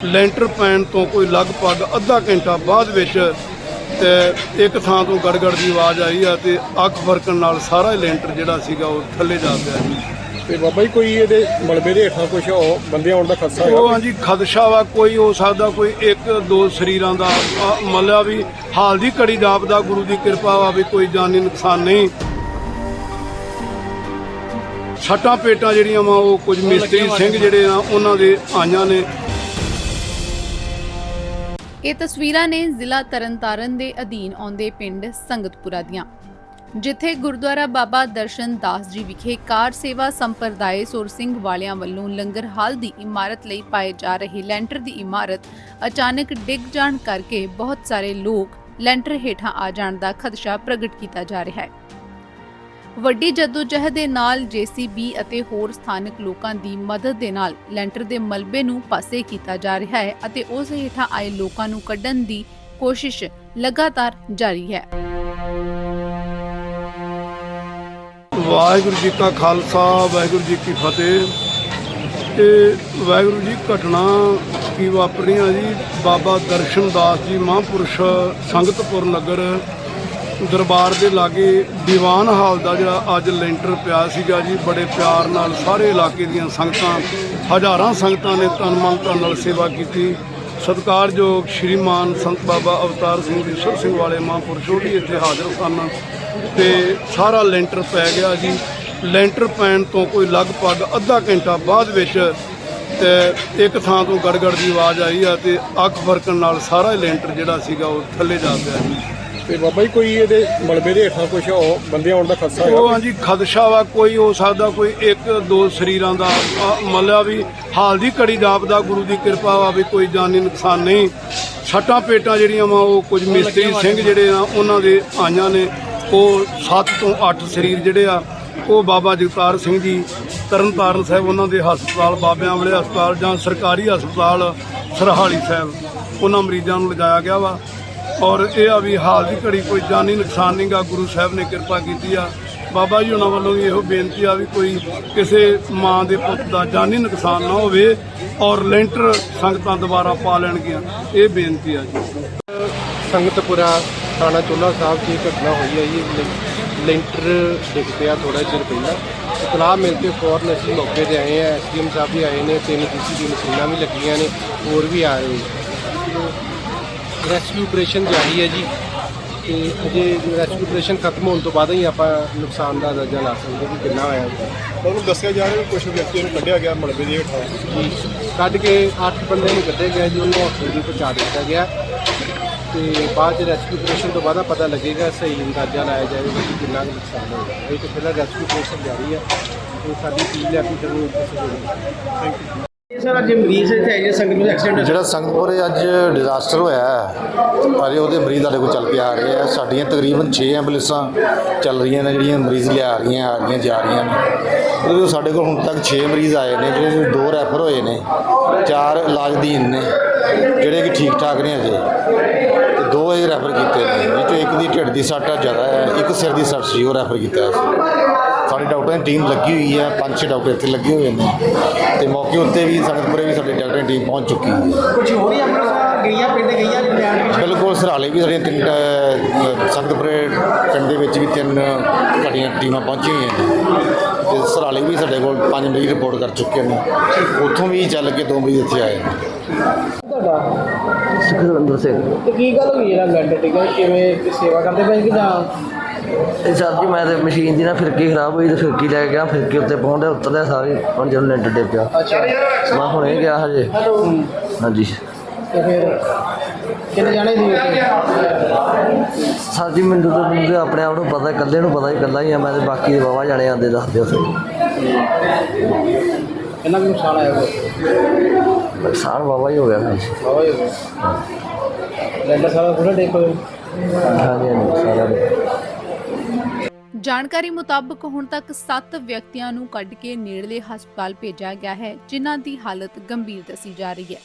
ਲੈਂਟਰ ਪੈਣ ਤੋਂ ਕੋਈ ਲਗਭਗ ਅੱਧਾ ਘੰਟਾ ਬਾਅਦ ਵਿੱਚ ਤੇ ਇੱਕ ਥਾਂ ਤੋਂ ਗੜਗੜ ਦੀ ਆਵਾਜ਼ ਆਈ ਆ ਤੇ ਅੱਖ ਫਰਕਣ ਨਾਲ ਸਾਰਾ ਹੀ ਲੈਂਟਰ ਜਿਹੜਾ ਸੀਗਾ ਉਹ ਥੱਲੇ ਜਾ ਪਿਆ ਜੀ ਤੇ ਬਾਬਾ ਜੀ ਕੋਈ ਇਹਦੇ ਮਲਬੇ ਦੇ ਹੇਠਾਂ ਕੁਝ ਬੰਦੇ ਆਉਣ ਦਾ ਖਦਸ਼ਾ ਉਹ ਹੈਗਾ ਹਾਂਜੀ ਖਦਸ਼ਾ ਵਾ ਕੋਈ ਹੋ ਸਕਦਾ ਕੋਈ ਇੱਕ ਦੋ ਸਰੀਰਾਂ ਦਾ ਮੱਲਿਆ ਵੀ ਹਾਲ ਦੀ ਘੜੀ ਜਾਪਦਾ ਗੁਰੂ ਦੀ ਕਿਰਪਾ ਵਾ ਵੀ ਕੋਈ ਜਾਨੀ ਨੁਕਸਾਨ ਨਹੀਂ। ਛੱਟਾਂ ਪੇਟਾਂ ਜਿਹੜੀਆਂ ਵਾ ਉਹ ਕੁਝ ਮਿਸਤਰੀ ਸਿੰਘ ਜਿਹੜੇ ਆ ਉਹਨਾਂ ਦੇ ਆਈਆਂ ਨੇ। ਇਹ ਤਸਵੀਰਾਂ ਨੇ ਜ਼ਿਲ੍ਹਾ ਤਰਨਤਾਰਨ ਦੇ ਅਧੀਨ ਆਉਂਦੇ ਪਿੰਡ ਸੰਗਤਪੁਰਾ ਦੀਆਂ। ਜਿੱਥੇ ਗੁਰਦੁਆਰਾ ਬਾਬਾ ਦਰਸ਼ਨ ਦਾਸ ਜੀ ਵਿਖੇ ਕਾਰ ਸੇਵਾ ਸੰਪਰਦਾਇ ਸੁਰ ਸਿੰਘ ਵਾਲਿਆਂ ਵੱਲੋਂ ਲੰਗਰ ਹਾਲ ਦੀ ਇਮਾਰਤ ਲਈ ਪਾਏ ਜਾ ਰਹੇ ਲੈਂਟਰ ਦੀ ਇਮਾਰਤ ਅਚਾਨਕ ਡਿੱਗ ਜਾਣ ਕਰਕੇ ਬਹੁਤ ਸਾਰੇ ਲੋਕ ਲੈਂਟਰ ਹੇਠਾਂ ਆ ਜਾਣ ਦਾ ਖਦਸ਼ਾ ਪ੍ਰਗਟ ਕੀਤਾ ਜਾ ਰਿਹਾ ਹੈ। ਵੱਡੀ ਜਦੋਜਹਿਦ ਦੇ ਨਾਲ ਜੀਸੀਬੀ ਅਤੇ ਹੋਰ ਸਥਾਨਕ ਲੋਕਾਂ ਦੀ ਮਦਦ ਦੇ ਨਾਲ ਲੈਂਟਰ ਦੇ ਮਲਬੇ ਨੂੰ ਪਾਸੇ ਕੀਤਾ ਜਾ ਰਿਹਾ ਹੈ ਅਤੇ ਉਸ ਹੇਠਾਂ ਆਏ ਲੋਕਾਂ ਨੂੰ ਕੱਢਣ ਦੀ ਕੋਸ਼ਿਸ਼ ਲਗਾਤਾਰ ਜਾਰੀ ਹੈ। ਵਾਹਿਗੁਰੂ ਜੀ ਕਾ ਖਾਲਸਾ, ਵਾਹਿਗੁਰੂ ਜੀ ਕੀ ਫਤਿਹ। ਤੇ ਵਾਹਿਗੁਰੂ ਜੀ ਘਟਨਾ ਕੀ ਵਾਪਰੀਆਂ ਜੀ? ਬਾਬਾ ਦਰਸ਼ਨ ਦਾਸ ਜੀ ਮਹਾਂਪੁਰਸ਼ ਸੰਗਤਪੁਰ ਨਗਰ ਦਰਬਾਰ ਦੇ ਲਾਗੇ ਦੀਵਾਨ ਹਾਲ ਦਾ ਜਿਹੜਾ ਅੱਜ ਲੈਂਟਰ ਪਿਆ ਸੀਗਾ ਜੀ, ਬੜੇ ਪਿਆਰ ਨਾਲ ਸਾਰੇ ਇਲਾਕੇ ਦੀਆਂ ਸੰਗਤਾਂ, ਹਜ਼ਾਰਾਂ ਸੰਗਤਾਂ ਨੇ ਤਨ ਮਨ ਧਨ ਨਾਲ ਸੇਵਾ ਕੀਤੀ। ਸਤਿਕਾਰਯੋਗ ਸ਼੍ਰੀਮਾਨ ਸੰਤ ਬਾਬਾ ਅਵਤਾਰ ਸਿੰਘ ਜੀ, ਸੁਰ ਸਿੰਘ ਵਾਲੇ ਮਹਾਂਪੁਰਸ਼, ਉਹ ਵੀ ਇੱਥੇ ਹਾਜ਼ਰ ਸਨ। ਤੇ ਸਾਰਾ ਲੈਂਟਰ ਪੈ ਗਿਆ ਜੀ। ਲੈਂਟਰ ਪੈਣ ਤੋਂ ਕੋਈ ਲਗਭਗ ਅੱਧਾ ਘੰਟਾ ਬਾਅਦ ਵਿੱਚ, ਤੇ ਇੱਕ ਥਾਂ ਤੋਂ ਗੜਗੜ ਦੀ ਆਵਾਜ਼ ਆਈ ਆ ਤੇ ਅੱਖ ਫਰਕਣ ਨਾਲ ਸਾਰਾ ਹੀ ਲੈਂਟਰ ਜਿਹੜਾ ਸੀਗਾ ਉਹ ਥੱਲੇ ਜਾ ਪਿਆ ਜੀ। ਤੇ ਬਾਬਾ ਜੀ ਕੋਈ ਇਹਦੇ ਮਲਬੇ ਦੇ ਹੇਠਾਂ ਕੁਝ ਬੰਦੇ ਆਉਣ ਦਾ ਉਹ ਹੈਗਾ ਹਾਂਜੀ ਖਦਸ਼ਾ ਵਾ ਕੋਈ ਹੋ ਸਕਦਾ ਕੋਈ ਇੱਕ ਦੋ ਸਰੀਰਾਂ ਦਾ ਮੱਲਿਆ ਵੀ ਹਾਲ ਦੀ ਘੜੀ ਜਾਪਦਾ ਗੁਰੂ ਦੀ ਕਿਰਪਾ ਵਾ ਵੀ ਕੋਈ ਜਾਨੀ ਨੁਕਸਾਨ ਨਹੀਂ। ਛੱਟਾਂ ਪੇਟਾਂ ਜਿਹੜੀਆਂ ਵਾ ਉਹ ਕੁਝ ਮਿਸਤਰੀ ਸਿੰਘ ਜਿਹੜੇ ਆ ਉਹਨਾਂ ਦੇ ਆਈਆਂ ਨੇ। ਉਹ 7 ਤੋਂ 8 ਸਰੀਰ ਜਿਹੜੇ ਆ ਉਹ ਬਾਬਾ ਜਗਤਾਰ ਸਿੰਘ ਜੀ ਤਰਨਤਾਰਨ ਸਾਹਿਬ ਉਹਨਾਂ ਦੇ ਹਸਪਤਾਲ ਬਾਬਿਆਂ ਵਾਲੇ ਹਸਪਤਾਲ ਜਾਂ ਸਰਕਾਰੀ ਹਸਪਤਾਲ ਸਰਹਾਲੀ ਸਾਹਿਬ ਉਹਨਾਂ ਮਰੀਜ਼ਾਂ ਨੂੰ ਲਿਜਾਇਆ ਗਿਆ ਵਾ। ਔਰ ਇਹ ਆ ਵੀ ਹਾਲ ਦੀ ਘੜੀ ਕੋਈ ਜਾਨੀ ਨੁਕਸਾਨ ਨਹੀਂਗਾ ਗੁਰੂ ਸਾਹਿਬ ਨੇ ਕਿਰਪਾ ਕੀਤੀ ਆ। ਬਾਬਾ ਜੀ ਉਹਨਾਂ ਵੱਲੋਂ ਵੀ ਇਹੋ ਬੇਨਤੀ ਆ ਵੀ ਕੋਈ ਕਿਸੇ ਮਾਂ ਦੇ ਪੁੱਤ ਦਾ ਜਾਨੀ ਨੁਕਸਾਨ ਨਾ ਹੋਵੇ ਔਰ ਲੈਂਟਰ ਸੰਗਤਾਂ ਦੁਬਾਰਾ ਪਾ ਲੈਣਗੀਆਂ, ਇਹ ਬੇਨਤੀ ਆ ਜੀ। ਸੰਗਤਪੁਰਾ ਥਾਣਾ ਚੋਲਾ ਸਾਹਿਬ 'ਚ ਇਹ ਘਟਨਾ ਹੋਈ ਹੈ ਜੀ। ਲੈਂ- ਲੈਂਟਰ ਡਿੱਗ ਪਿਆ ਥੋੜਾ ਚਿਰ ਪਹਿਲਾਂ। ਇਤਲਾਹ ਮਿਲ ਕੇ ਫੌਰਨ ਅਸੀਂ ਮੌਕੇ ਤੇ ਆਏ ਆ। ਐਸਡੀਐਮ ਸਾਹਿਬ ਵੀ ਆਏ ਨੇ, ਤਿੰਨ ਡੀਸੀਬੀ ਮਸ਼ੀਨਾਂ ਵੀ ਲੱਗੀਆਂ ਨੇ, ਹੋਰ ਵੀ ਆ ਰਹੇ ਰੈਸਕਿਊ ਆਪਰੇਸ਼ਨ ਜਾਰੀ ਹੈ ਜੀ। ਤੇ ਅਜੇ ਰੈਸਕਿਊ ਆਪਰੇਸ਼ਨ ਖਤਮ ਹੋਣ ਤੋਂ ਬਾਅਦ ਹੀ ਆਪਾਂ ਨੁਕਸਾਨ ਦਾ ਅੰਦਾਜ਼ਾ ਲਾ ਸਕਦੇ ਵੀ ਕਿੰਨਾ ਹੋਇਆ। ਤੁਹਾਨੂੰ ਦੱਸਿਆ ਜਾ ਰਿਹਾ ਕਿ ਕੁਝ ਵਿਅਕਤੀਆਂ ਨੂੰ ਕੱਢਿਆ ਗਿਆ ਮਲਬੇ ਦੇ ਹੇਠਾਂ। ਜੀ ਕੱਢ ਕੇ 8 ਬੰਦੇ ਨੂੰ ਕੱਢੇ ਗਿਆ ਜੀ ਉਹਨੂੰ ਹਸਪੀਟਲ ਪਹੁੰਚਾ ਦਿੱਤਾ ਗਿਆ। ਤੇ ਬਾਅਦ ਚ ਰੈਸਕਿਊ ਆਪਰੇਸ਼ਨ ਤੋਂ ਬਾਅਦ ਪਤਾ ਲੱਗੇਗਾ ਸਹੀ ਅੰਦਾਜ਼ਾ ਲਾਇਆ ਜਾਏਗਾ ਕਿ ਕਿੰਨਾ ਕੁ ਨੁਕਸਾਨ ਹੋਇਆ। ਇਹ ਤਾਂ ਪਹਿਲਾਂ ਰੈਸਕਿਊ ਆਪਰੇਸ਼ਨ ਜਾਰੀ ਹੈ। ਤੇ ਸਾਡੀ ਟੀਮ ਲੈ ਕੇ ਤੁਹਾਨੂੰ ਸਹਿਯੋਗ ਇਹ ਸਰ ਅੱਜ ਮਰੀਜ਼ ਇੱਥੇ ਆਏ ਸੰਗਤ ਨੂੰ ਐਕਸੀਡੈਂਟ ਜਿਹੜਾ ਸੰਗਤਪੁਰੇ ਅੱਜ ਡਿਜ਼ਾਸਟਰ ਹੋਇਆ ਹੈ ਅਜੇ ਉਹਦੇ ਮਰੀਜ਼ ਸਾਡੇ ਕੋਲ ਚੱਲ ਕੇ ਆ ਰਹੇ ਆ। ਸਾਡੀਆਂ ਤਕਰੀਬਨ 6 ਐਂਬੂਲੈਂਸਾਂ ਚੱਲ ਰਹੀਆਂ ਨੇ, ਜਿਹੜੀਆਂ ਮਰੀਜ਼ ਲਿਆ ਰਹੀਆਂ, ਆ ਰਹੀਆਂ, ਜਾ ਰਹੀਆਂ ਨੇ। ਉਹਦੇ ਸਾਡੇ ਕੋਲ ਹੁਣ ਤੱਕ 6 ਮਰੀਜ਼ ਆਏ ਨੇ, ਜਿਹੜੇ ਦੋ ਰੈਫਰ ਹੋਏ ਨੇ, ਚਾਰ ਇਲਾਜਦੀਨ ਨੇ, ਜਿਹੜੇ ਕਿ ਠੀਕ ਠਾਕ ਨੇ ਅਜੇ ਤੇ ਦੋ ਇਹ ਰੈਫਰ ਕੀਤੇ ਨੇ, ਵਿੱਚੋਂ ਇੱਕ ਦੀ ਢਿੱਡ ਦੀ ਸੱਟ ਜ਼ਿਆਦਾ ਹੈ, ਇੱਕ ਸਿਰ ਦੀ ਸੱਟ ਸੀ, ਉਹ ਰੈਫਰ ਕੀਤਾ ਸੀ ਸਾਡੀ ਡਾਕਟਰਾਂ ਦੀ ਟੀਮ ਲੱਗੀ ਹੋਈ ਹੈ ਪੰਜ ਛੇ ਡਾਕਟਰ ਇੱਥੇ ਲੱਗੇ ਹੋਏ ਨੇ ਤੇ ਮੌਕੇ ਉੱਤੇ ਵੀ ਸੰਗਤਪੁਰੇ ਵੀ ਸਾਡੀ ਡਾਕਟਰਾਂ ਦੀ ਟੀਮ ਪਹੁੰਚ ਚੁੱਕੀ ਹੈ। ਕੁਝ ਹੋਰ ਹੀ ਆਪਣਾ ਗਈਆਂ ਪਿੰਡ ਗਈਆਂ ਬਿਆਨ ਵਿੱਚ ਬਿਲਕੁਲ ਸਰਾਲੇ ਵੀ ਸਾਡੀਆਂ ਤਿੰਨ ਸੰਗਤਪੁਰੇ ਪਿੰਡ ਦੇ ਵਿੱਚ ਵੀ ਤਿੰਨ ਸਾਡੀਆਂ ਟੀਮਾਂ ਪਹੁੰਚੀਆਂ ਹੋਈਆਂ ਨੇ। ਤੇ ਸਰਾਲੇ ਵੀ ਸਾਡੇ ਕੋਲ ਪੰਜ ਮਰੀਜ਼ ਰਿਪੋਰਟ ਕਰ ਚੁੱਕੇ ਨੇ। ਉੱਥੋਂ ਵੀ ਚੱਲ ਕੇ ਦੋ ਮਰੀਜ਼ ਇੱਥੇ ਆਏ ਨੇ। ਤੁਹਾਡਾ? ਸੁਖਵਿੰਦਰ ਸਿੰਘ। ਤੇ ਕੀ ਗੱਲ ਹੋਈ ਜਿਹੜਾ ਲੈਂਟਰ ਟਿਕਾ ਕਿਵੇਂ ਸੇਵਾ ਕਰਦੇ ਪਏ ਕਿ ਜਾਂ ਇਹ ਸਰ ਜੀ ਮੈਂ ਤੇ ਮਸ਼ੀਨ ਦੀ ਨਾ ਫਿਰਕੀ ਖਰਾਬ ਹੋਈ ਤੇ ਫਿਰਕੀ ਲੈ ਕੇ ਗਿਆ ਫਿਰਕੀ ਉੱਤੇ ਪਹੁੰਚਦੇ ਉਤਰਦੇ ਸਾਰੇ ਹੁਣ ਜਦੋਂ ਲੈਂਟਰ ਡੇ ਪਿਆ। ਅੱਛਾ। ਮੈਂ ਹੁਣੇ ਗਿਆ ਹਜੇ। ਹਾਂਜੀ। ਤੇ ਫਿਰ ਕਿੰਨੇ ਜਾਣੇ ਸੀ ਉੱਥੇ? ਸਰ ਜੀ ਮੈਨੂੰ ਤਾਂ ਮੈਨੂੰ ਤਾਂ ਆਪਣੇ ਆਪ ਨੂੰ ਪਤਾ ਇਕੱਲੇ ਨੂੰ ਪਤਾ ਹੀ ਇਕੱਲਾ ਹੀ ਆ ਮੈਂ ਤੇ ਬਾਕੀ ਦੇ ਬਾਬਾ ਜਾਣੇ ਆਂਦੇ ਦੱਸਦੇ ਉੱਥੇ। ਕਿੰਨਾ ਕੁ ਨੁਕਸਾਨ ਆਇਆ ਨੁਕਸਾਨ ਬਾਬਾ ਹੀ ਹੋ ਗਿਆ ਬਾਬਾ ਜੀ ਹੋ ਲੈਂਟਰ ਸਾਰਾ ਟੇਕ ਹੋਇਆ ਹਾਂਜੀ ਹਾਂਜੀ ਸਾਰਾ ਜਾਣਕਾਰੀ ਮੁਤਾਬਕ ਹੁਣ ਤੱਕ 7 ਵਿਅਕਤੀਆਂ ਨੂੰ ਕੱਢ ਕੇ ਨੇੜਲੇ ਹਸਪਤਾਲ ਭੇਜਿਆ ਗਿਆ ਹੈ, ਜਿਨ੍ਹਾਂ ਦੀ ਹਾਲਤ ਗੰਭੀਰ ਦੱਸੀ ਜਾ ਰਹੀ ਹੈ।